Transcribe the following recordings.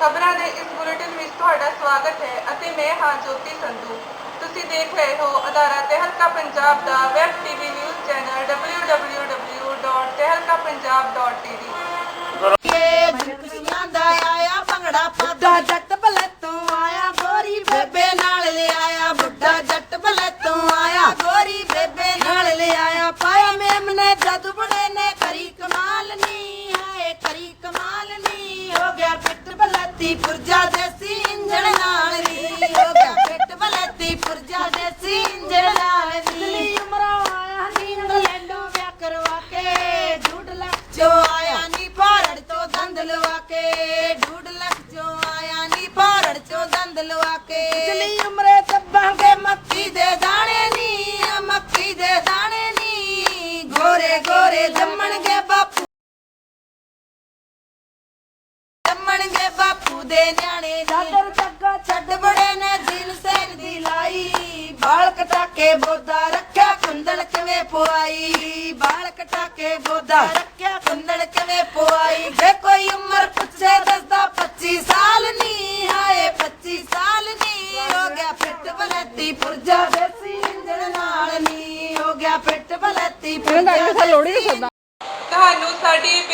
ਖਬਰਾਂ ਦੇ ਇਸ ਬੁਲੇਟਿਨ ਵਿੱਚ ਤੁਹਾਡਾ ਸਵਾਗਤ ਹੈ ਅਤੇ ਮੈਂ ਹਾਂ ਜੋਤੀ ਸੰਧੂ। ਤੁਸੀਂ ਦੇਖ ਰਹੇ ਹੋ ਅਦਾਰਾ ਤਹਿਲਕਾ ਪੰਜਾਬ ਦਾ web TV news channel www.tehlkapunjab.tv ਦਾ ਆਇਆ ਭੰਗੜਾ ਪਾਦਾ ਬਲਤੀ ਪੁਰਜਾ ਦੇਸੀ ਇੰਜਣ ਨਾਲ ਨੀ ਹੋ ਗਿਆ ਪਿੱਟ ਬਲਤੀ ਪੁਰਜਾ ਦੇਸੀ ਇੰਜਣ ਨਾਲ ਨੀ ਉਮਰਾਂ ਆਇਆ ਨੀ ਇੰਗਲੈਂਡੋਂ ਵਿਆਹ ਕਰਵਾ ਕੇ। ਝੂਠ ਲੱਖ ਜੋ ਆਇਆ ਨੀ ਭਾਰੜ ਤੋਂ ਦੰਦ ਲਵਾ ਕੇ। ਢੂਡ ਲੱਖ ਜੋ ਆਇਆ ਨੀ ਭਾਰੜ ਚੋਂ ਦੰਦ ਲਵਾ ਕੇ। ਦਿੱਲੀ ਉਮਰੇ ਦੱਬਾਂਗੇ ਮੱਕੀ ਦੇ ਦਾਣੇ ਨੀ ਮੱਕੀ ਦੇ ਦਾਣੇ ਨੀ। ਗੋਰੇ ਗੋਰੇ ਜੰਮਣਗੇ ਦੇ ਨਿਆਣੇ ਦਾਦਰ ਜੱਗਾ ਛੱਡ ਬੜੇ ਨੇ ਦਿਨ ਸੈਨ ਦੀ ਲਾਈ। ਬਾਲ ਕਟਾ ਕੇ ਬੋਦਾ ਰੱਖਿਆ ਕੁੰਦਨ ਕਿਵੇਂ ਪਵਾਈ ਬਾਲ ਕਟਾ ਕੇ ਬੋਦਾ ਰੱਖਿਆ ਕੁੰਦਨ ਕਿਵੇਂ ਪਵਾਈ ਜੇ ਕੋਈ ਉਮਰ ਪੁੱਛੇ ਦੱਸਦਾ 25 ਸਾਲ ਨਹੀਂ ਹਾਏ 25 ਸਾਲ ਨਹੀਂ ਹੋ ਗਿਆ ਫਿੱਟ ਬਲੱਤੀ ਪੁਰਜਾ ਦੇਸੀ ਇੰਜਣ ਨਾਲ ਨਹੀਂ ਹੋ ਗਿਆ ਫਿੱਟ ਬਲੱਤੀ ਪੁਰਜਾ ਲੋੜੀ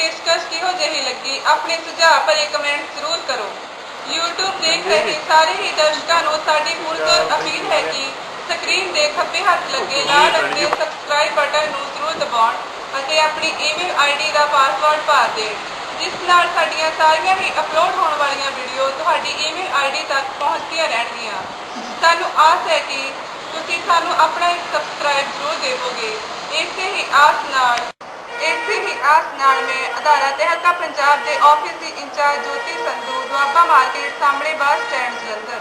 ਪੇਸ਼ਕਸ਼ ਕਿਹੋ ਜਿਹੀ ਲੱਗੀ ਆਪਣੇ ਸੁਝਾਅ ਭਰੇ ਕਮੈਂਟ ਜ਼ਰੂਰ ਕਰੋ। YouTube ਦੇਖ ਰਹੇ ਸਾਰੇ ਹੀ ਦਰਸ਼ਕਾਂ ਨੂੰ ਸਾਡੀ ਪੁਰਜ਼ੋਰ ਅਪੀਲ ਹੈ ਕਿ ਸਕਰੀਨ ਦੇ ਖੱਬੇ ਹੱਥ ਲੱਗੇ ਲਾਲ ਦੇ ਸਬਸਕ੍ਰਾਈਬ ਬਟਨ ਨੂੰ ਜ਼ਰੂਰ ਦਬਾਉਣ ਅਤੇ ਆਪਣੀ ਈਮੇਲ ਆਈਡੀ ਦਾ ਪਾਸਵਰਡ ਪਾ ਦੇਣ ਜਿਸ ਨਾਲ ਸਾਡੀਆਂ ਸਾਰੀਆਂ ਹੀ ਅਪਲੋਡ ਹੋਣ ਵਾਲੀਆਂ ਵੀਡੀਓ ਤੁਹਾਡੀ ਈਮੇਲ ਆਈਡੀ ਤੱਕ ਪਹੁੰਚਦੀਆਂ ਰਹਿਣਗੀਆਂ। ਸਾਨੂੰ ਆਸ ਹੈ ਕਿ ਤੁਸੀਂ ਸਾਨੂੰ ਆਪਣਾ ਇੱਕ ਸਬਸਕ੍ਰਾਈਬ ਜ਼ਰੂਰ ਦੇਵੋਗੇ। ਇਸੇ ਹੀ ਆਸ ਨਾਲ ਇਸੇ ਹੀ ਆਸ ਨਾਲ ਮੈਂ ਅਦਾਰਾ ਤਹਿਲਕਾ ਪੰਜਾਬ ਦੇ ਆਫਿਸ ਦੀ ਇੰਚਾਰਜ ਜੋਤੀ ਸੰਧੂ ਦੁਆਬਾ ਮਾਰਕੀਟ ਸਾਹਮਣੇ ਬੱਸ ਸਟੈਂਡ ਜਲੰਧਰ।